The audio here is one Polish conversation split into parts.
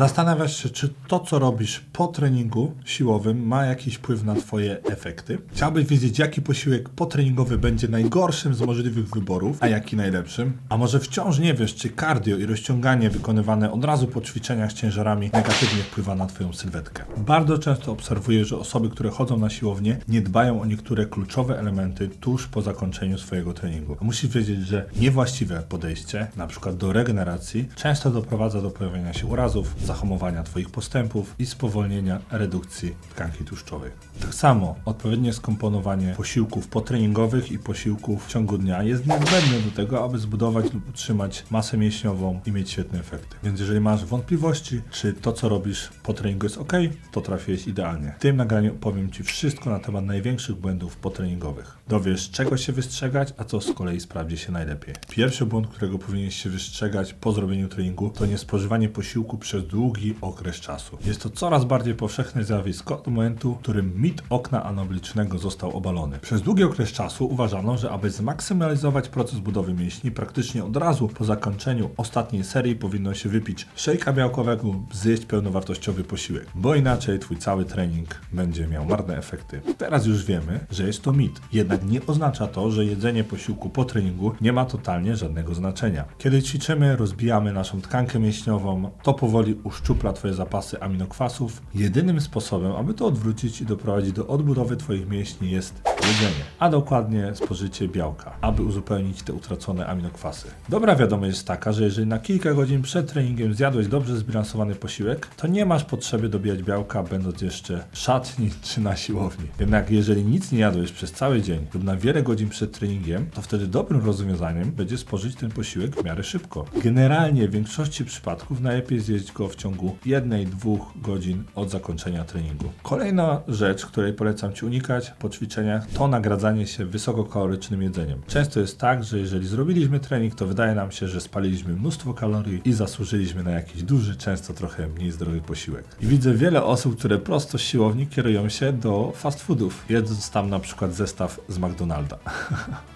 Zastanawiasz się, czy to, co robisz po treningu siłowym, ma jakiś wpływ na Twoje efekty? Chciałbyś wiedzieć, jaki posiłek potreningowy będzie najgorszym z możliwych wyborów, a jaki najlepszym? A może wciąż nie wiesz, czy cardio i rozciąganie wykonywane od razu po ćwiczeniach z ciężarami negatywnie wpływa na Twoją sylwetkę? Bardzo często obserwuję, że osoby, które chodzą na siłownię, nie dbają o niektóre kluczowe elementy tuż po zakończeniu swojego treningu. Musisz wiedzieć, że niewłaściwe podejście, przykład do regeneracji, często doprowadza do pojawienia się urazów, zahamowania Twoich postępów i spowolnienia redukcji tkanki tłuszczowej. Tak samo odpowiednie skomponowanie posiłków potreningowych i posiłków w ciągu dnia jest niezbędne do tego, aby zbudować lub utrzymać masę mięśniową i mieć świetne efekty. Więc jeżeli masz wątpliwości, czy to co robisz po treningu jest ok, to trafiłeś idealnie. W tym nagraniu opowiem Ci wszystko na temat największych błędów potreningowych. Dowiesz czego się wystrzegać, a co z kolei sprawdzi się najlepiej. Pierwszy błąd, którego powinieneś się wystrzegać po zrobieniu treningu, to nie spożywanie posiłku przez długi okres czasu. Jest to coraz bardziej powszechne zjawisko do momentu, w którym mit okna anabolicznego został obalony. Przez długi okres czasu uważano, że aby zmaksymalizować proces budowy mięśni, praktycznie od razu po zakończeniu ostatniej serii powinno się wypić szejka białkowego, zjeść pełnowartościowy posiłek, bo inaczej twój cały trening będzie miał marne efekty. Teraz już wiemy, że jest to mit. Jednak nie oznacza to, że jedzenie posiłku po treningu nie ma totalnie żadnego znaczenia. Kiedy ćwiczymy, rozbijamy naszą tkankę mięśniową, to powoli uszczupla twoje zapasy aminokwasów. Jedynym sposobem, aby to odwrócić i doprowadzić do odbudowy twoich mięśni jest jedzenie, a dokładnie spożycie białka, aby uzupełnić te utracone aminokwasy. Dobra wiadomość jest taka, że jeżeli na kilka godzin przed treningiem zjadłeś dobrze zbilansowany posiłek, to nie masz potrzeby dobijać białka, będąc jeszcze w szatni czy na siłowni. Jednak jeżeli nic nie jadłeś przez cały dzień lub na wiele godzin przed treningiem, to wtedy dobrym rozwiązaniem będzie spożyć ten posiłek w miarę szybko. Generalnie w większości przypadków najlepiej zjeść go w ciągu 1-2 godzin od zakończenia treningu. Kolejna rzecz, której polecam Ci unikać po ćwiczeniach, to nagradzanie się wysokokalorycznym jedzeniem. Często jest tak, że jeżeli zrobiliśmy trening, to wydaje nam się, że spaliliśmy mnóstwo kalorii i zasłużyliśmy na jakiś duży, często trochę mniej zdrowy posiłek. I widzę wiele osób, które prosto z siłowni kierują się do fast foodów, jedząc tam na przykład zestaw z McDonalda.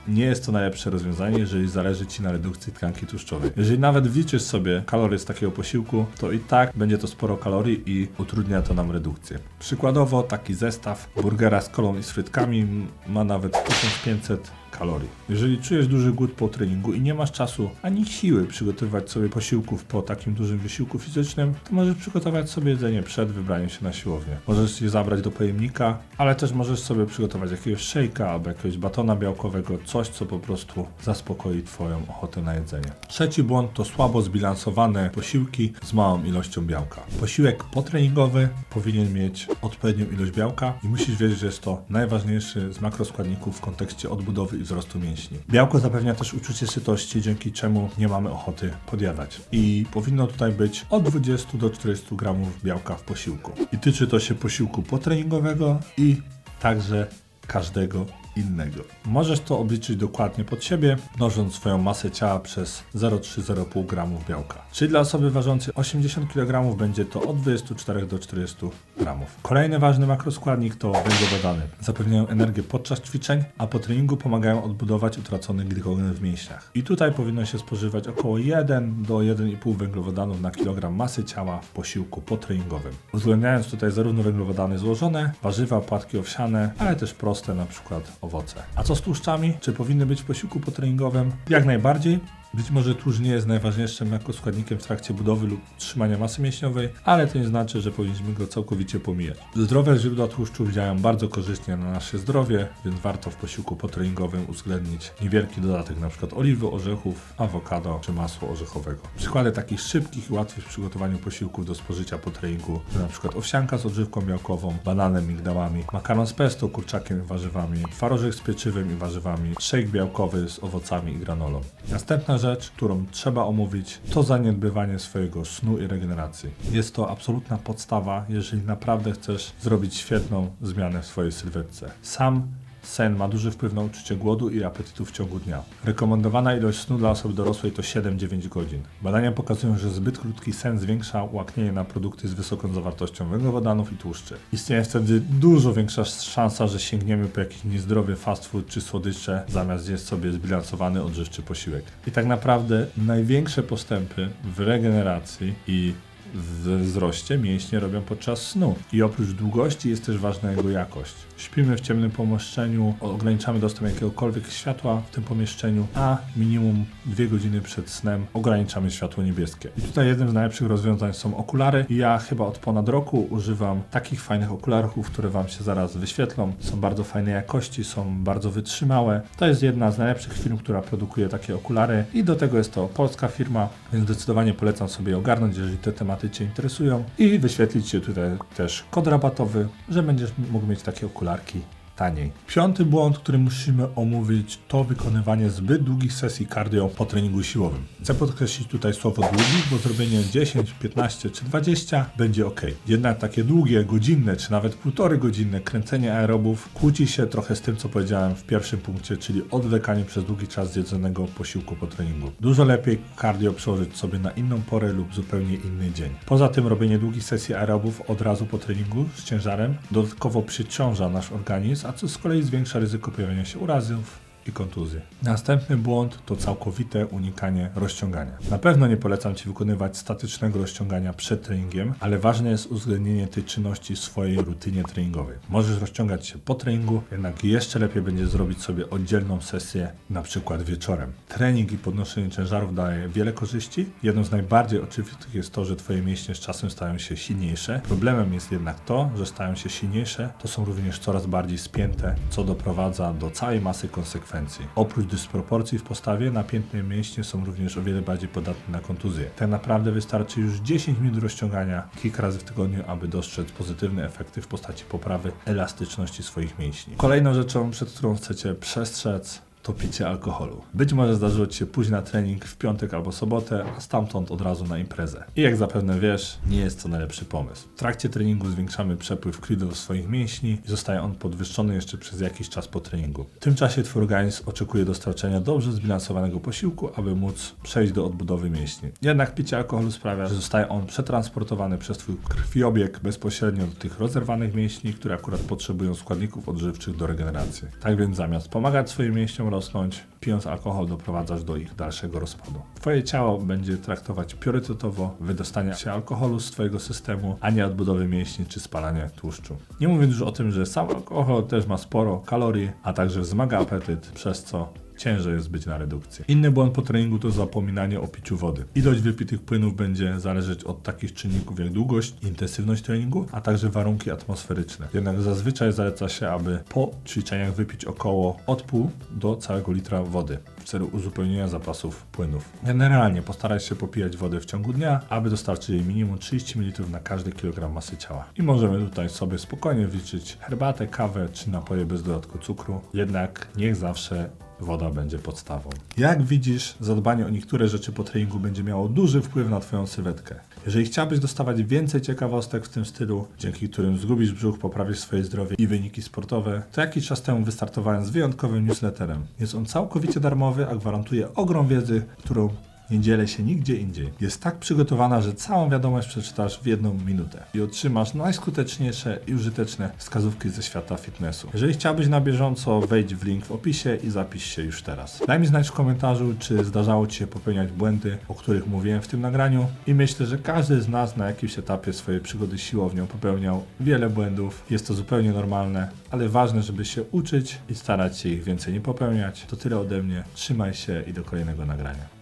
Nie jest to najlepsze rozwiązanie, jeżeli zależy Ci na redukcji tkanki tłuszczowej. Jeżeli nawet wliczysz sobie kalorie z takiego posiłku, to i tak będzie to sporo kalorii i utrudnia to nam redukcję. Przykładowo taki zestaw burgera z kolą i z frytkami ma nawet 1500 kalorii. Jeżeli czujesz duży głód po treningu i nie masz czasu ani siły przygotowywać sobie posiłków po takim dużym wysiłku fizycznym, to możesz przygotować sobie jedzenie przed wybraniem się na siłownię. Możesz je zabrać do pojemnika, ale też możesz sobie przygotować jakiegoś szejka albo jakiegoś batona białkowego, coś co po prostu zaspokoi Twoją ochotę na jedzenie. Trzeci błąd to słabo zbilansowane posiłki z małą ilością białka. Posiłek potreningowy powinien mieć odpowiednią ilość białka i musisz wiedzieć, że jest to najważniejszy z makroskładników w kontekście odbudowy wzrostu mięśni. Białko zapewnia też uczucie sytości, dzięki czemu nie mamy ochoty podjadać. I powinno tutaj być od 20 do 40 gramów białka w posiłku. I tyczy to się posiłku potreningowego i także każdego innego. Możesz to obliczyć dokładnie pod siebie, mnożąc swoją masę ciała przez 0,3-0,5 gramów białka. Czyli dla osoby ważącej 80 kg będzie to od 24 do 40 gramów. Kolejny ważny makroskładnik to węglowodany. Zapewniają energię podczas ćwiczeń, a po treningu pomagają odbudować utracony glikogen w mięśniach. I tutaj powinno się spożywać około 1 do 1,5 węglowodanów na kilogram masy ciała w posiłku potreningowym. Uwzględniając tutaj zarówno węglowodany złożone, warzywa, płatki owsiane, ale też proste, na przykład owoce. A co z tłuszczami? Czy powinny być w posiłku potreningowym? Jak najbardziej. Być może tłuszcz nie jest najważniejszym makroskładnikiem w trakcie budowy lub utrzymania masy mięśniowej, ale to nie znaczy, że powinniśmy go całkowicie pomijać. Zdrowe źródła tłuszczu działają bardzo korzystnie na nasze zdrowie, więc warto w posiłku potreningowym uwzględnić niewielki dodatek np. oliwy, orzechów, awokado czy masło orzechowego. Przykłady takich szybkich i łatwych w przygotowaniu posiłków do spożycia po treningu to np. owsianka z odżywką białkową, bananem, migdałami, makaron z pesto, kurczakiem i warzywami, twarożek z pieczywem i warzywami, shake białkowy z owocami i granolą. Następna rzecz, którą trzeba omówić, to zaniedbywanie swojego snu i regeneracji. Jest to absolutna podstawa, jeżeli naprawdę chcesz zrobić świetną zmianę w swojej sylwetce. Sam Sen ma duży wpływ na uczucie głodu i apetytu w ciągu dnia. Rekomendowana ilość snu dla osoby dorosłej to 7-9 godzin. Badania pokazują, że zbyt krótki sen zwiększa łaknienie na produkty z wysoką zawartością węglowodanów i tłuszczy. Istnieje wtedy dużo większa szansa, że sięgniemy po jakiś niezdrowy fast food czy słodycze, zamiast zjeść sobie zbilansowany odżywczy posiłek. I tak naprawdę największe postępy w regeneracji i w wzroście mięśnie robią podczas snu. I oprócz długości jest też ważna jego jakość. Śpimy w ciemnym pomieszczeniu, ograniczamy dostęp jakiegokolwiek światła w tym pomieszczeniu, a minimum dwie godziny przed snem ograniczamy światło niebieskie. I tutaj jednym z najlepszych rozwiązań są okulary. Ja chyba od ponad roku używam takich fajnych okularów, które Wam się zaraz wyświetlą. Są bardzo fajnej jakości, są bardzo wytrzymałe. To jest jedna z najlepszych firm, która produkuje takie okulary i do tego jest to polska firma, więc zdecydowanie polecam sobie ogarnąć, jeżeli te tematy Cię interesują i wyświetlić Ci tutaj też kod rabatowy, że będziesz mógł mieć takie okularki taniej. Piąty błąd, który musimy omówić, to wykonywanie zbyt długich sesji cardio po treningu siłowym. Chcę podkreślić tutaj słowo długich, bo zrobienie 10, 15 czy 20 będzie ok. Jednak takie długie, godzinne czy nawet półtory godzinne kręcenie aerobów kłóci się trochę z tym, co powiedziałem w pierwszym punkcie, czyli odwlekanie przez długi czas zjedzonego posiłku po treningu. Dużo lepiej cardio przełożyć sobie na inną porę lub zupełnie inny dzień. Poza tym robienie długich sesji aerobów od razu po treningu z ciężarem dodatkowo przyciąża nasz organizm, a co z kolei zwiększa ryzyko pojawienia się urazów i kontuzji. Następny błąd to całkowite unikanie rozciągania. Na pewno nie polecam Ci wykonywać statycznego rozciągania przed treningiem, ale ważne jest uwzględnienie tej czynności w swojej rutynie treningowej. Możesz rozciągać się po treningu, jednak jeszcze lepiej będzie zrobić sobie oddzielną sesję, na przykład wieczorem. Trening i podnoszenie ciężarów daje wiele korzyści. Jedną z najbardziej oczywistych jest to, że Twoje mięśnie z czasem stają się silniejsze. Problemem jest jednak to, że stają się silniejsze, to są również coraz bardziej spięte, co doprowadza do całej masy konsekwencji. Oprócz dysproporcji w postawie, napięte mięśnie są również o wiele bardziej podatne na kontuzję. Tak naprawdę wystarczy już 10 minut rozciągania kilka razy w tygodniu, aby dostrzec pozytywne efekty w postaci poprawy elastyczności swoich mięśni. Kolejną rzeczą, przed którą chcecie przestrzec, to picie alkoholu. Być może zdarzyło Ci się pójść na trening w piątek albo sobotę, a stamtąd od razu na imprezę. I jak zapewne wiesz, nie jest to najlepszy pomysł. W trakcie treningu zwiększamy przepływ do swoich mięśni i zostaje on podwyższony jeszcze przez jakiś czas po treningu. W tym czasie Twój organizm oczekuje dostarczenia dobrze zbilansowanego posiłku, aby móc przejść do odbudowy mięśni. Jednak picie alkoholu sprawia, że zostaje on przetransportowany przez Twój krwiobieg bezpośrednio do tych rozerwanych mięśni, które akurat potrzebują składników odżywczych do regeneracji. Tak więc zamiast pomagać swoim mięśniom rosnąć, pijąc alkohol doprowadzasz do ich dalszego rozpadu. Twoje ciało będzie traktować priorytetowo wydostanie się alkoholu z Twojego systemu, a nie odbudowy mięśni czy spalanie tłuszczu. Nie mówiąc już o tym, że sam alkohol też ma sporo kalorii, a także wzmaga apetyt, przez co ciężej jest być na redukcji. Inny błąd po treningu to zapominanie o piciu wody. Ilość wypitych płynów będzie zależeć od takich czynników jak długość, intensywność treningu, a także warunki atmosferyczne. Jednak zazwyczaj zaleca się, aby po ćwiczeniach wypić około od pół do całego litra wody w celu uzupełnienia zapasów płynów. Generalnie postaraj się popijać wodę w ciągu dnia, aby dostarczyć jej minimum 30 ml na każdy kilogram masy ciała. I możemy tutaj sobie spokojnie wliczyć herbatę, kawę czy napoje bez dodatku cukru, jednak niech zawsze woda będzie podstawą. Jak widzisz, zadbanie o niektóre rzeczy po treningu będzie miało duży wpływ na Twoją sylwetkę. Jeżeli chciałbyś dostawać więcej ciekawostek w tym stylu, dzięki którym zgubisz brzuch, poprawisz swoje zdrowie i wyniki sportowe, to jakiś czas temu wystartowałem z wyjątkowym newsletterem. Jest on całkowicie darmowy, a gwarantuje ogrom wiedzy, którą nie dzielę się nigdzie indziej. Jest tak przygotowana, że całą wiadomość przeczytasz w jedną minutę i otrzymasz najskuteczniejsze i użyteczne wskazówki ze świata fitnessu. Jeżeli chciałbyś na bieżąco, wejdź w link w opisie i zapisz się już teraz. Daj mi znać w komentarzu, czy zdarzało Ci się popełniać błędy, o których mówiłem w tym nagraniu i myślę, że każdy z nas na jakimś etapie swojej przygody siłownią popełniał wiele błędów. Jest to zupełnie normalne, ale ważne, żeby się uczyć i starać się ich więcej nie popełniać. To tyle ode mnie. Trzymaj się i do kolejnego nagrania.